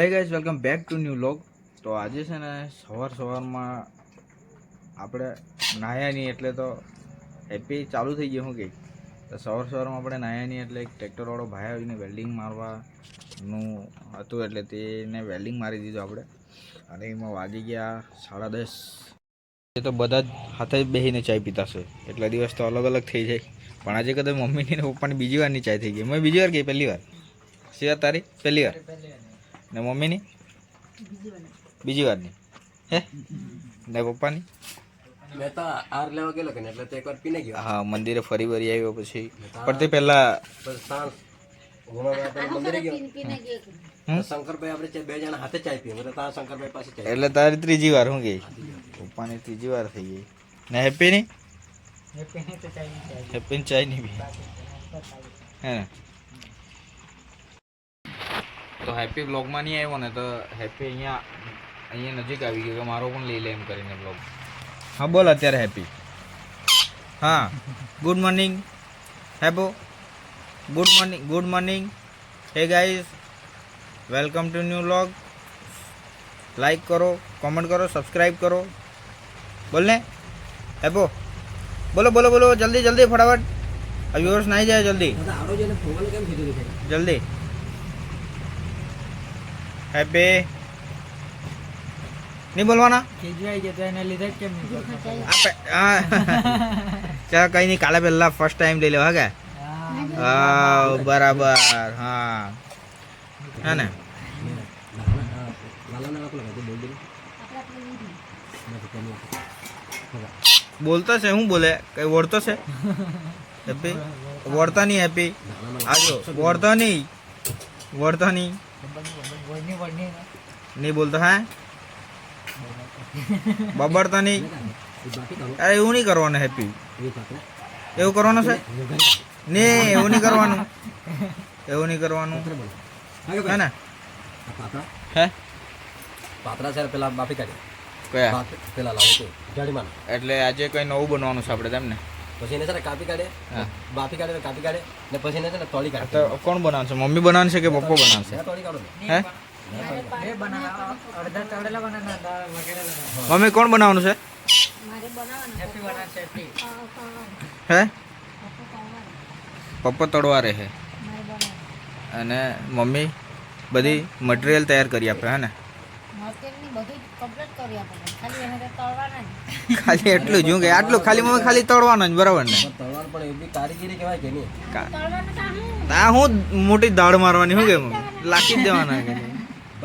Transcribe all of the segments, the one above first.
Hey guys welcome back to new vlog તો આજે છે ને સવાર સવારમાં આપણે નાહ્યા નહીં એટલે તો હેપી ચાલુ થઈ ગયું હું કંઈક તો સવાર સવારમાં આપણે નાહ્યા નહીં એટલે એક ટ્રેક્ટરવાળો ભાઈ આવીને વેલ્ડિંગ મારવાનું હતું એટલે તેને વેલ્ડિંગ મારી દીધું આપણે. અને એમાં વાગી ગયા સાડા દસ. એ તો બધા જ હાથે જ બેસીને ચાય પીતા છે એટલા દિવસ તો અલગ અલગ થઈ જાય. પણ આજે કદાચ મમ્મીની ને પપ્પાની બીજી વારની ચાય થઈ ગઈ. મેં બીજી વાર ગઈ પહેલી વાર. સિવાય તારી? પહેલી વાર? ને મમ્મીની? બીજી વારની. હે? ને પપ્પાની? મેં તો આર લેવા ગયેલો કે એટલે તો એકવાર પીને ગયો. હા મંદિરે ફરી વળી આવ્યો પછી. પણ તે પહેલા ચાય એટલે ત્યાં શંકરભાઈ પાસે ચાય એટલે તારી ત્રીજી વાર શું ગઈ? પપ્પાની ત્રીજી વાર થઈ ગઈ. ને હેપીની? હેપીની ચાય નહીં પી હે ને? તો હેપી બ્લોગમાં નહીં આવ્યો ને તો હેપી અહીંયા અહીંયા નજીક આવી ગયો કે મારો પણ લઈ લે એમ કરીને બ્લોગ હા બોલ અત્યારે હેપી હા good morning હેપો. Good morning good morning hey guys welcome to new vlog like કરો કોમેન્ટ કરો સબસ્ક્રાઈબ કરો. બોલ ને. હેપો. બોલો બોલો બોલો જલ્દી જલ્દી ફટાફટ. આ વ્યુઅર્સ નાઈ જાય જલ્દી. આવડો છે ને ફોગલ કેમ કીધું દેખાય જલ્દી. હેપી. નહીં બોલવાના? આપે હા ચાલ કઈ નહીં કાલે પહેલા ફર્સ્ટ ટાઈમ લઈ લેવા કે? હા. બરાબર હા. હે ને? બોલતો છે શું બોલે? કઈ વળતો છે? હેપી? વળતા નહીં હેપી? આજો વળતો નહીં વળતો નહીં. નહીં બોલતો હે? બબડતો નહીં? બાકી કરો અરે એવું નહીં કરવાનું હેપી. એવું કરવાનું છે? નહીં એવું નહીં કરવાનું. એવું નહીં કરવાનું. હે ને? હે? પાતળા છે પેલા બાફી કાઢે. કયા? પેલા લાવો તો જાડીમાં એટલે આજે કંઈ નવું બનવાનું છે આપણે તેમને? પછી એને છે ને કાપી કાઢે હા. બાફી કાઢે ને કાપી કાઢે ને પછી એને છે ને તળી કાઢે. તો કોણ બનાવશે મમ્મી બનાવશે કે પપ્પો બનાવશે હે? મમ્મી કોણ બનાવવાનું છે? હે? પપ્પો તળવા રહે અને મમ્મી બધી મટીરિયલ તૈયાર કરી આપે, હે ને? ખાલી એટલું જ કે આટલું ખાલી મમ્મી ખાલી તળવાનું જ, બરાબર ને? હું મોટી દાળ મારવાની શું કે મમ્મી લાખી જ દેવાના?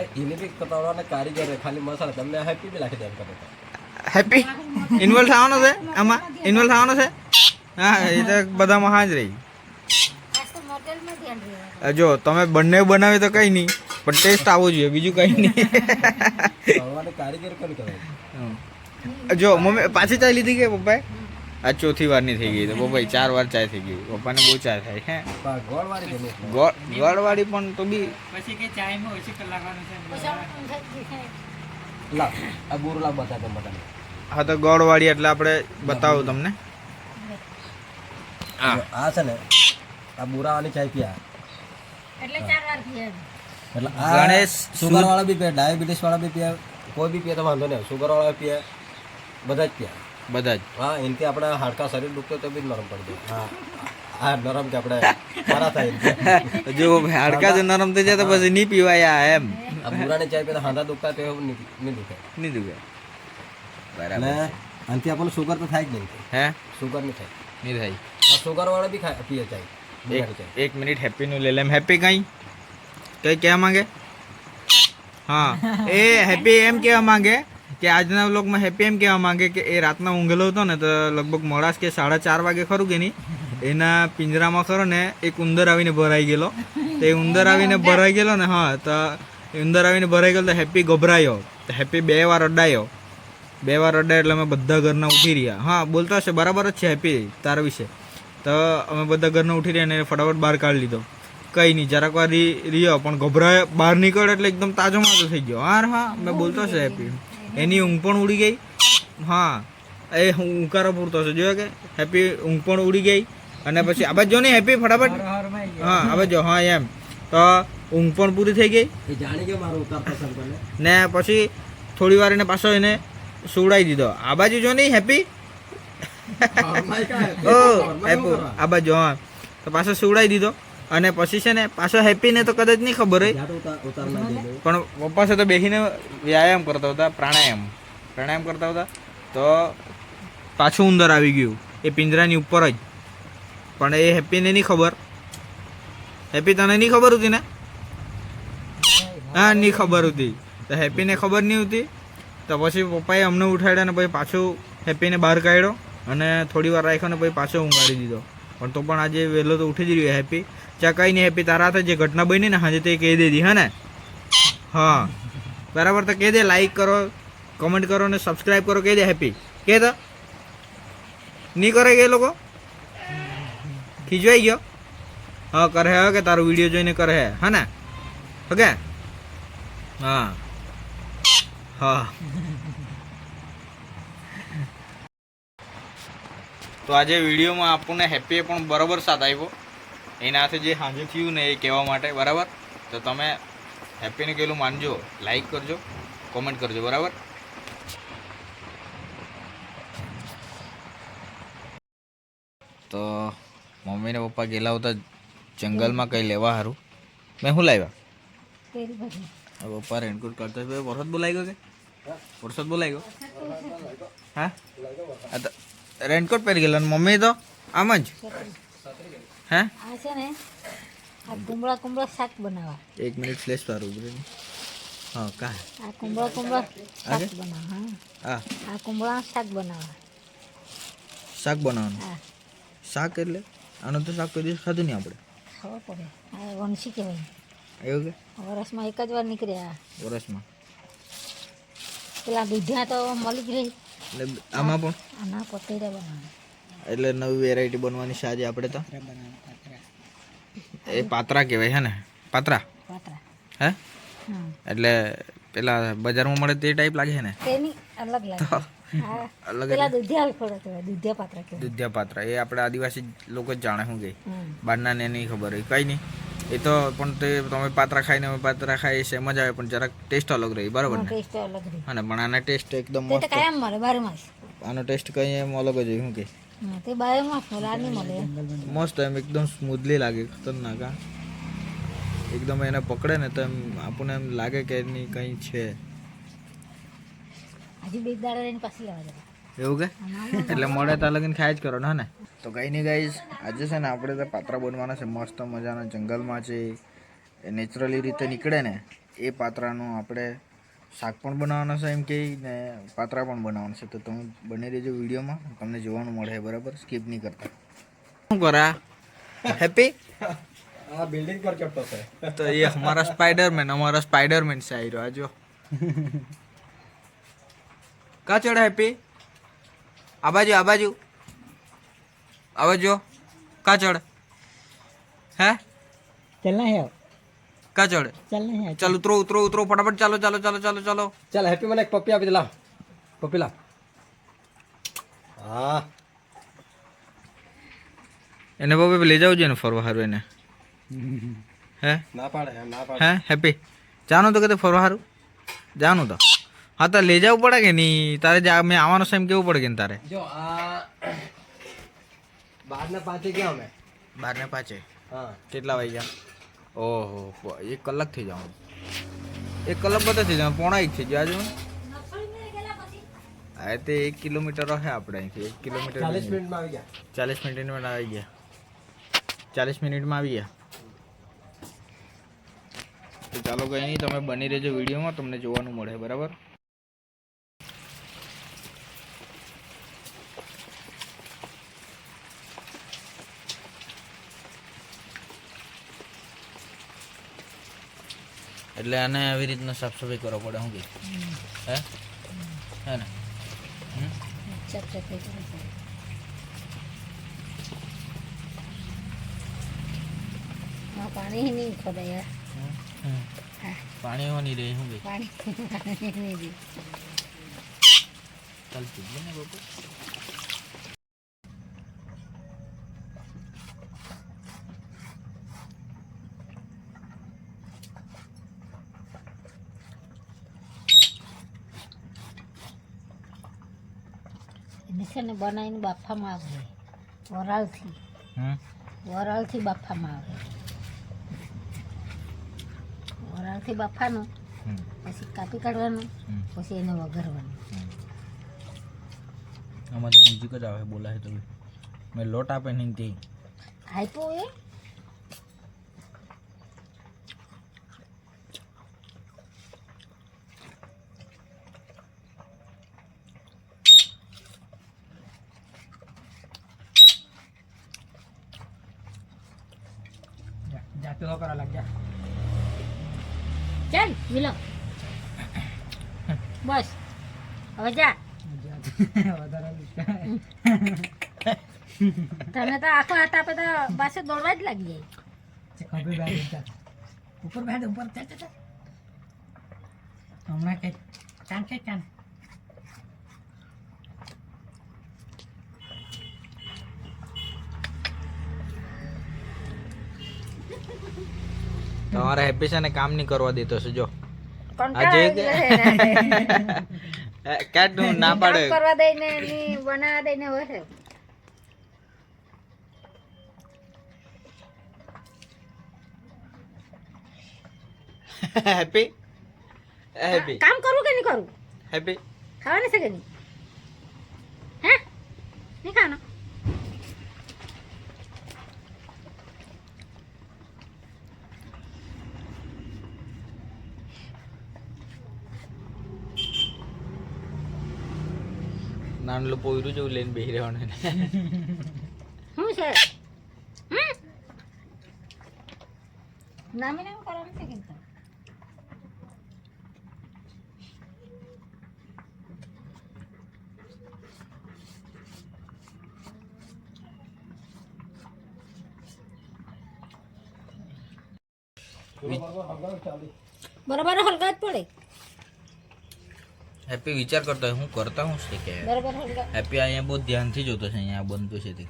ભાઈ એને બી તળવાના કારીગર ખાલી મસાલા તમને હેપી બી લાખી દે કરે હેપી ઇન્વોલ્વ થવાનો છે? આમાં? ઇન્વોલ્વ થવાનો છે? હા એ તો બધામાં હા જ રહી. જો તમે બંને બનાવે તો કઈ નહીં પણ ટેસ્ટ આવવો જોઈએ બીજું કઈ નહીં. કારીગર કોણ જો મમ્મી પાછી ચાલી લીધી કે પપ્પાએ? આ ચોથી વારની થઈ ગઈ તો પપ્પાએ ચાર વાર ચાય થઈ ગઈ. પપ્પાને બહુ ચાય થાય હે? પણ ગોળવાળી પણ તો બી આ બોરું લાવ બતાવે તેમ બતાવે. હા તો ગોળવાળી એટલે આપણે બતાવું તમને. હા. આ છે ને આ બોરાવાની ચાય પીયા. એટલે ચાર વાર પીયા એટલે આ ગણેશ સુગર વાળા બી પીએ ડાયાબિટીસ વાળા બી પીએ કોઈ બી પીએ તો વાંધો નહીં સુગર વાળા પીએ બધા જ પીએ બધા જ. હા એનાથી આપણે હાડકા શરીર દુખતો તો બી નરમ પડી જાય. હા. નરમ કે આપણે સારા થાય જો હાડકા જો નરમ થઈ જાય તો પછી નહીં પીવાય આ એમ. આ બુરાની ચાય પીએ તો દુખતા તો એવું નહીં દુખે. નહીં દુખે. બરાબર આનાથી આપણને સુગર તો થાય જ નહીં. હે? સુગર નહીં થાય. નહીં થાય. આ સુગર વાળા બી ખાય પીએ ચાય. એક મિનિટ હેપીનું લઈ લેમ હેપી કઈ? કઈ કહેવા માંગે? હા. એ હેપી એમ કહેવા માંગે? કે આજના વ્લોગમાં હેપી એમ કહેવા માંગે કે એ રાતના ઊંઘેલો હતો ને તો લગભગ મોડાસ કે સાડા ચાર વાગે ખરું કે નહીં એના પિંજરામાં ખરો ને એક ઉંદર આવીને ભરાઈ ગયેલો. તો એ ઉંદર આવીને ભરાઈ ગયેલો ને હા તો ઉંદર આવીને ભરાઈ ગયેલો તો હેપી ગભરાયો. તો હેપી બે વાર અડાયો. બે વાર અડાય એટલે અમે બધા ઘરના ઉઠી રહ્યા. હા બોલતો હશે બરાબર જ છે હેપી તારા વિશે. તો અમે બધા ઘરના ઉઠી રહ્યા અને ફટાફટ બહાર કાઢી લીધો. કઈ નહીં જરાક વાર રહ્યો પણ ગભરાય બહાર નીકળ્યો એટલે એકદમ તાજો માજો થઈ ગયો. હા હા મેં બોલતો હશે હેપી એની ઊંઘ પણ ઉડી ગઈ. હા એ ઊંકારો પૂરતો છે. જોયો કે? હેપી ઊંઘ પણ ઉડી ગઈ અને પછી આ બાજુ જો ને હેપી ફટાફટ. હા આ બાજુ હા એમ. તો ઊંઘ પણ પૂરી થઈ ગઈ. ને પછી થોડી વાર એને પાછો એને સુવડાવી દીધો. આ બાજુ જો નહીં હેપી ઓ? આ બાજુ હા. તો પાછો સુવડાવી દીધો. અને પછી છે ને પાછો હેપીને તો કદાચ નહીં ખબર હોય. પણ પપ્પા સાથે બેસીને વ્યાયામ કરતા હતા પ્રાણાયામ. પ્રાણાયામ કરતા હતા તો પાછું ઉંદર આવી ગયું એ પિંજરાની ઉપર જ. પણ એ હેપીને નહીં ખબર. હેપી તને નહીં ખબર હતી ને? હા નહીં ખબર હતી. તો હેપીને ખબર નહીં હતી. તો પછી પપ્પાએ અમને ઉઠાડ્યા ને પછી પાછું હેપીને બહાર કાઢ્યો અને થોડી વાર રાખ્યો ને પછી પાછો ઊંઘાડી દીધો. પણ તો પણ આજે વહેલો તો ઉઠી જ રહ્યો હેપી. ચા કંઈ નહીં હેપી, તારા હાથે જે ઘટના બની ને આજે તે કહી દીધી હે ને? હા. બરાબર, તો કહી દે લાઈક કરો કમેન્ટ કરો ને સબસ્ક્રાઈબ કરો, કહી દે હેપી. કહે તો? નહીં કરે કે એ લોકો? ખીજવાઈ ગયો? હા, કરે હે, કે તારો વીડિયો જોઈને કરે હે, હા ને? ઓકે હા. હા. તો આજે વિડીયોમાં આપણને હેપીએ પણ બરાબર સાથ આવ્યો એના હાથે જે સાંજે થયું ને એ કહેવા માટે બરાબર? તો તમે હેપીને કહેલું માનજો લાઈક કરજો કોમેન્ટ કરજો બરાબર? તો મમ્મી ને પપ્પા ગયેલા હતા જંગલમાં કંઈ લેવા સારું મેં શું લાવ્યા? પપ્પા રેનકોટ કરતા વરસાદ બોલાઈ ગયો કે? વરસાદ બોલાઈ ગયો હા? રેનકોટ પહેરી ગયેલા. મમ્મી તો આમ જ? હે? આ છે ને આ કુમળા કુમળા શાક બનાવવા. એક મિનિટ ફ્લેશ પર ઉભરી. હા કા? આ કુમળા કુમળા શાક? બનાવવા હા. આ કુમળા શાક બનાવવા. શાક બનાવવાનું? હા. શાક એટલે? આનો તો શાક કોઈ દિવસ ખાધું નહીં આપણે. ખબર પડે. આ વંશી કહેવાય. એવું કે? વરસમાં એક જ વાર નીકળ્યા. વરસમાં. પેલા દૂધિયા તો મળી જ રહી. એટલે આમાં પણ? આના પતૈરા બનાવવા એટલે નવી વેરાયટી બનવાની છે આજે આપણે તો? એ પાત્રા કહેવાય હે ને? પાત્રા? પાતરા. હે? એટલે પેલા બજારમાં મળે તે ટાઈપ લાગે છે ને? તેની અલગ લાગે. અલગ પેલા દૂધિયા ખોડો દૂધિયા પાત્રા દૂધિયા પાત્રા. એ આપણે આદિવાસી લોકો જ જાણે શું કે. બારના બહારના ને નહીં ખબર હોય. કઈ નહીં. એ તો પણ તે તમે પાત્રા ખાઈને અમે પાત્રા ખાઈએ સેમ જ આવે પણ જરાક ટેસ્ટ અલગ રહી બરાબર ને? ટેસ્ટ અલગ રહી. અને પણ આના ટેસ્ટ એકદમ મસ્ત. તો કાયમ મળે બારે માસ. આનો ટેસ્ટ કંઈ એમ અલગ જ હોય શું કે? હા તે બારે માસ મળે મળે. મસ્ત એમ એકદમ સ્મૂથલી લાગે ખતરનાક આ એકદમ એને પકડે ને તો એમ આપણને એમ લાગે કે એની કંઈ છે. હજી બે દાડા રહીને પાછી લેવા જવા એવું કે? એટલે મળે ત્યાં લગીને ખાય જ કરો ને તો કંઈ નહીં ગાઈઝ આજે છે ને આપણે તો પાત્રા બનવાના છે મસ્ત મજાના જંગલમાં છે એ નેચરલી રીતે નીકળે ને એ પાત્રાનું આપણે શાક પણ બનાવવાના છે એમ કે ને પાત્રા પણ બનાવવાના છે. તો તમે બની રહેજો વિડીયોમાં તમને જોવાનું મળે બરાબર? સ્કીપ નહીં કરતા. શું કરા? હેપી આ બિલ્ડિંગ પર ચડતો છે. તો એ અમારા સ્પાઈડરમેન અમારા સ્પાઈડરમેન છે આવી રહ્યો આજો કા ચડા હેપી આ બાજુ આ બાજુ. આ જો કાચડ હે? ચલના હે કાચડ ચલના હે ચાલ ઉતરો ઉતરો ઉતરો ફટાફટ ચાલો ચાલો ચાલો ચાલો ચાલો. ચાલ હેપી મને એક પપ્પી આપી દે લાવ. પપ્પી લાવ. હા. એને બાબે લઈ જાવજો એને ફરવા હારું એને. હે? ના પાડે ના પાડે. હે હેપી. જાનું તો કે ફરવા હારું? જાનું તો. હા તો લઈ જવું પડે કે નહીં? તારે જા મેં આવવાનો સમય કેવું પડે કે તારે? જો આ બાર પાંચે ગયા અમે. બારને પાંચે? હા. કેટલા વાગ્યા? ઓહો એક કલાક થઈ જવાનું. એક કલાક બધા થઈ જવાનું પોણા એક થઈ ગયા આજુ હા તે એક કિલોમીટર હશે આપણે અહીંથી. એક કિલોમીટર ચાલીસ મિનિટમાં આવી ગયા. ચાલીસ મિનિટમાં આવી ગયા. ચાલીસ મિનિટમાં આવી ગયા. તો ચાલો કંઈ નહીં તમે બની રહેજો વિડીયોમાં તમને જોવાનું મળે બરાબર? એટલે આને આવી રીતના સાફ સફાઈ કરવો પડે શું કે. હે? હે ને? હમ? ચપ ચપ કરે છે હા પાણી નહીં ખોદે યાર. હમ. પાણી હોવાની રહે શું કે. પાણી પાણી નહીં દે ચાલ પીજે ને બાપુ. છે ને બનાવીને બાફામાં આવે. વરાળથી. વરાળથી બાફામાં આવે. વરાળથી બાફાનું પછી કાપી કાઢવાનું પછી એને વઘારવાનું. આમાં તો મ્યુઝિક જ આવે બોલાય તો. મેં લોટ આપે નહીં તે. આપ્યો એ? હો કરવા લાગ જા ચાલ મિલો બસ હવે જા તને તો આખો હાથ આપે તો પાછો દોડવા જ લાગી જાય ઉપર બેઠ ઉપર હમણાં કઈ ચાલ કઈ ચાલ તમારે હેપી છે ને કામ નહીં કરવા દેતો છે જો. આજે તું ના પાડે. કરવા દઈને ની બનાવવા દઈને વસે હેપી? હેપી. કામ કરું કે નહીં કરું? હેપી. ખાવાની છે કે નહીં? હે? નહીં ખાવાનું? નાનલું પોયરું જેવું લઈને બેસી રહેવાનું. શું છે? નામી નામ કરવાનું છે કે નહીં? બરાબર હેપી વિચાર કરતો હોય હું કરતા હું છે કે? હેપી અહીંયા બહુ ધ્યાનથી જોતો છે અહીંયા બનતું છે તે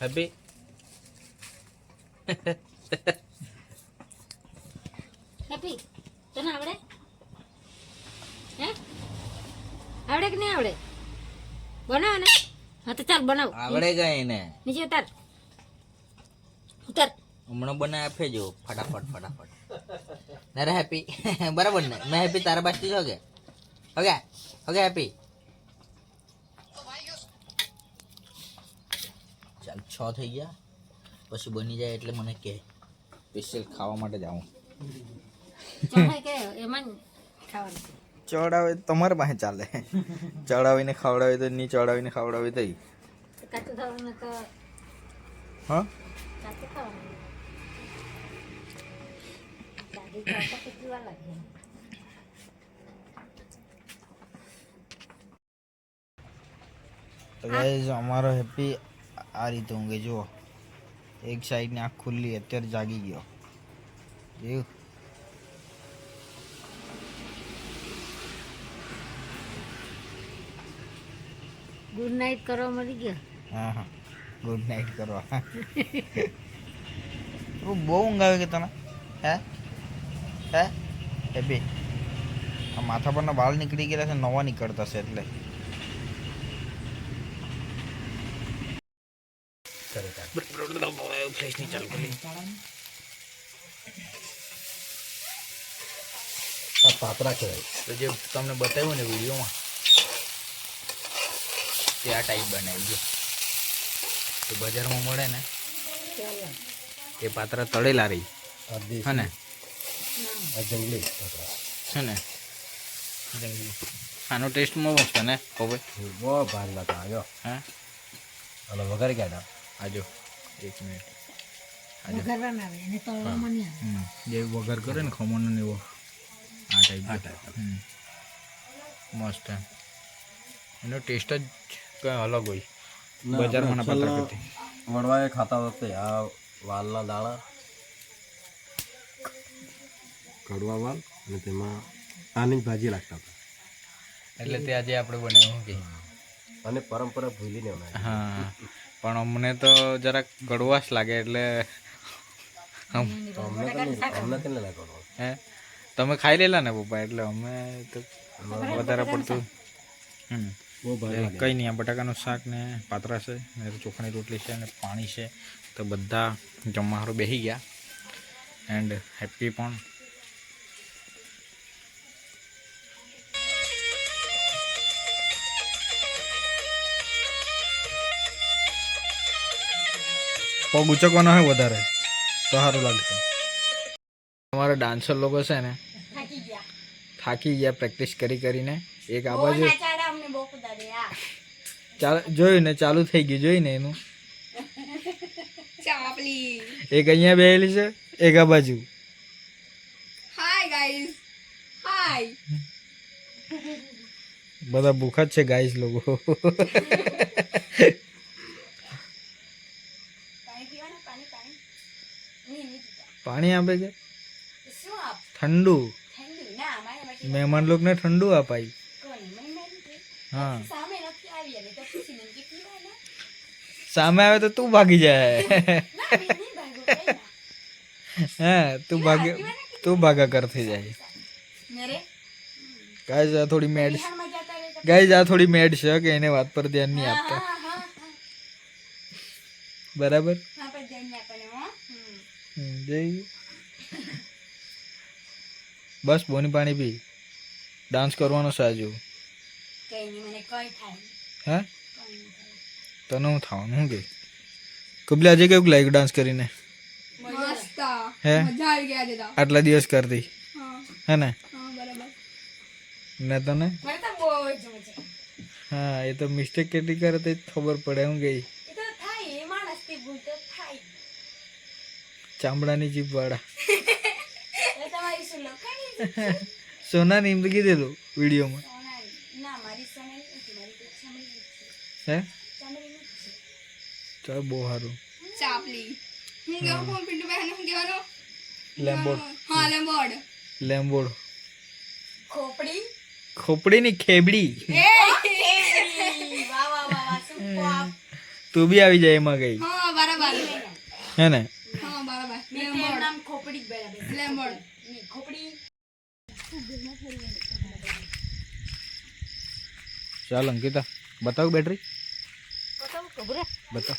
હેપી તને આવડે હે આવડે કે નહીં આવડે બનાવ ને હા તો ચાલ બનાવ. આવડે ગયા એને. નીચે ઉતાર. ઉતાર. હમણાં બનાવી આપે જો ફટાફટ ફટાફટ. ના રે હેપી? બરાબર ને? મેં હેપી તારા બાજથી છો કે ઓકે ઓકે હેપી? ચાલ છ થઈ ગયા. પછી બની જાય એટલે મને કે સ્પેશિયલ ખાવા માટે જાઉં ચણાઈ કે એમાં જ ખાવાનું છે. ચડાવે તમારા પાસે ચાલે. ચડાવીને ખવડાવી તો નહીં ચડાવીને ખવડાવી તો તો કાચું થવાનું તો હા કાચું ખાવાનું દાદી ખાતા કેટલી વાર લાગે તો ગાઈઝ અમારો હેપી આ રીતે ઊંઘે જુઓ એક સાઈડની આંખ ખુલ્લી અત્યારે જાગી ગયો એવું ગુડ નાઇટ કરવા મળી ગયો હા હા. ગુડ નાઇટ કરવા બહુ ઊંઘ આવે કે તને હે? હે? હેપી આ માથા પરના વાળ નીકળી ગયેલા છે નવા નીકળતા છે એટલે. ચાલુ કરી પાતરા કહેવાય. તો જે તમને બતાવ્યું ને વિડીયોમાં તે આ ટાઈપ બનાવી છે તો બજારમાં મળે ને એ પાત્ર તળેલા રહી. હે ને? જંગલી છે ને? જંગલી. આનો ટેસ્ટ મસ્ત છે ને ખબર? બહુ ભાર લાગતા આવ્યો હા? અને વગર ગયા આજો એક મિનિટ જે વગર કરે ને ખમણનો ને એવો આ ટાઈપ આ ટાઈપ મસ્ત એનો ટેસ્ટ જ કંઈ અલગ હોય. બજારમાં ના પાત્રા કરતી વડવાએ ખાતા વખતે આ વાલના દાણા કડવા વાલ અને તેમાં આની જ ભાજી લાગતા હતા. એટલે તે આજે આપણે બનાવ્યું કે. અને પરંપરા ભૂલીને અમે. હા. પણ અમને તો જરાક ગળવાશ લાગે એટલે અમને તો અમને તો નહીં લાગવાનું હે? તમે ખાઈ લેલા ને પપ્પા એટલે અમે તો વધારે પડતું હમ. કંઈ નહીં આ બટાકાનું શાક ને પાતરા છે ને ચોખાની રોટલી છે અને પાણી છે તો બધા જમવા હારું બેસી ગયા. એન્ડ હેપી પણ. પગ ઉચકવાનો હોય વધારે તો સારું લાગશે અમારા ડાન્સર લોકો છે ને થાકી ગયા. પ્રેક્ટિસ કરી કરીને. એક આ બાજુ ચાલ જોયું ને ચાલુ થઈ ગયું જોઈ ને એનું? ચાપલી એક અહીંયા બેહેલી છે એક આ બાજુ. હાય ગાઈસ હાય બધા ભૂખા જ છે ગાઈસ લોકો. પાણી આપે છે? ઠંડુ. મહેમાન લોકો ને લોકોને ઠંડુ અપાય. હા. સામે આવી તો તો ભાગી જાય. હા તું ભાગે તું ભાગા કર થઈ જાય. મેરે જા આ થોડી મેડ રહે આ થોડી મેડ છે કે એને વાત પર ધ્યાન નહીં આપતા. બરાબર? જઈ. બસ બોની પાણી પી. ડાન્સ કરવાનો હજુ કઈ નહીં મને કઈ થાય હે? તને હું થવાનું શું કે? કબલે આજે કેવું લાઈક ડાન્સ કરીને? મસ્ત. હે? મજા આવી ગયા છે તો. આટલા દિવસ કરતી? હા. હે ને? ને તને? હા એ તો મિસ્ટેક કેટલી કરે તે ખબર પડે હું ગઈ. ચામડાની જીભ વાળા એ તમારી શું લખાણી સોના ની એમ તો કીધેલું વિડીયોમાં સોનારી ના મારી સોનારી નથી મારી તો ચામડીની જ છે હે ચામડીની જ છે ચાલ બહુ સારું ચાપલી હું કેવું કોણ પિન્ટુ બહેન હું કહેવાનો લેમ્બોડ હા લેમ્બોર્ડ લેમ્બોડ ખોપડી ખોપડી ની ખેબડી એ વાહ વાહ વાહ વાહ સુપર તું બી આવી જાય એમાં ગઈ હા બરાબર હે ને હા બરાબર લેમ્બોર્ડ નામ ખોપડી જ બરાબર લેમ્બોર્ડની ખોપડી ચાલ અંકિતા બતાવ બેટરી બતાવ